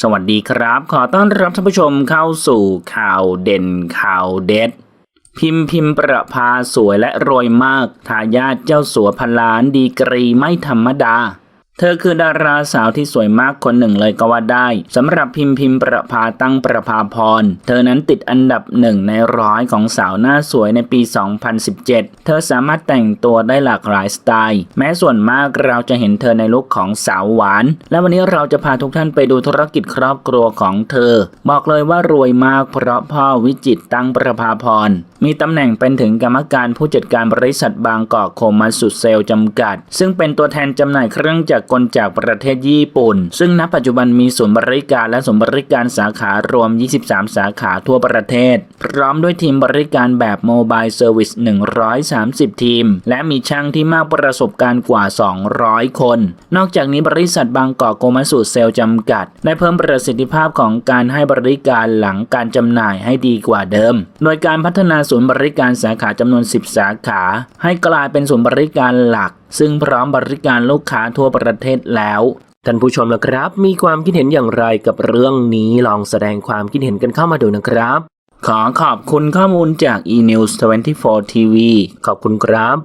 สวัสดีครับ ขอต้อนรับท่านผู้ชมเข้าสู่ข่าวเด่นข่าวเด็ด พิมพ์พิมพ์ประภาสวยและรวยมาก ทายาทเจ้าสัวพันล้านดีกรีไม่ธรรมดา เธอคือดาราสาวที่สวยมากคนหนึ่งเลยก็ว่าได้สำหรับพิมพ์พิมพ์ประภาตั้งประภาพร เธอนั้นติดอันดับหนึ่งในร้อยของสาวหน้าสวยในปี 2017 เธอสามารถแต่งตัวได้หลากหลายสไตล์ แม้ส่วนมากเราจะเห็นเธอในลุคของสาวหวาน และวันนี้เราจะพาทุกท่านไปดูธุรกิจครอบครัวของเธอ บอกเลยว่ารวยมากเพราะพ่อวิจิตตั้งประภาพร มีตำแหน่งเป็นถึงกรรมการผู้จัดการบริษัทบางกอกโคมาสุดเซลจำกัด ซึ่งเป็นตัวแทนจำหน่ายเครื่องจักรกลจากประเทศญี่ปุ่น ซึ่งณปัจจุบันมีศูนย์บริการและศูนย์บริการสาขารวม 23 สาขาทั่วประเทศ พร้อมด้วยทีมบริการแบบโมบายเซอร์วิส 130 ทีม และมีช่างที่มากประสบการณ์กว่า 200 คน นอกจากนี้บริษัทบางกอกโกมาสุเซลล์จำกัด ได้เพิ่มประสิทธิภาพของการให้บริการหลังการจำหน่ายให้ดีกว่าเดิม โดยการพัฒนาศูนย์บริการสาขาจำนวน 10 สาขา ให้กลายเป็นศูนย์บริการหลัก ซึ่งพร้อมบริการลูกค้าทั่วประเทศแล้ว ท่านผู้ชมนะครับ มีความคิดเห็นอย่างไรกับเรื่องนี้ลองแสดงความคิดเห็นกันเข้ามาดูนะครับ ขอขอบคุณข้อมูลจาก eNews 24 TV ขอบคุณครับ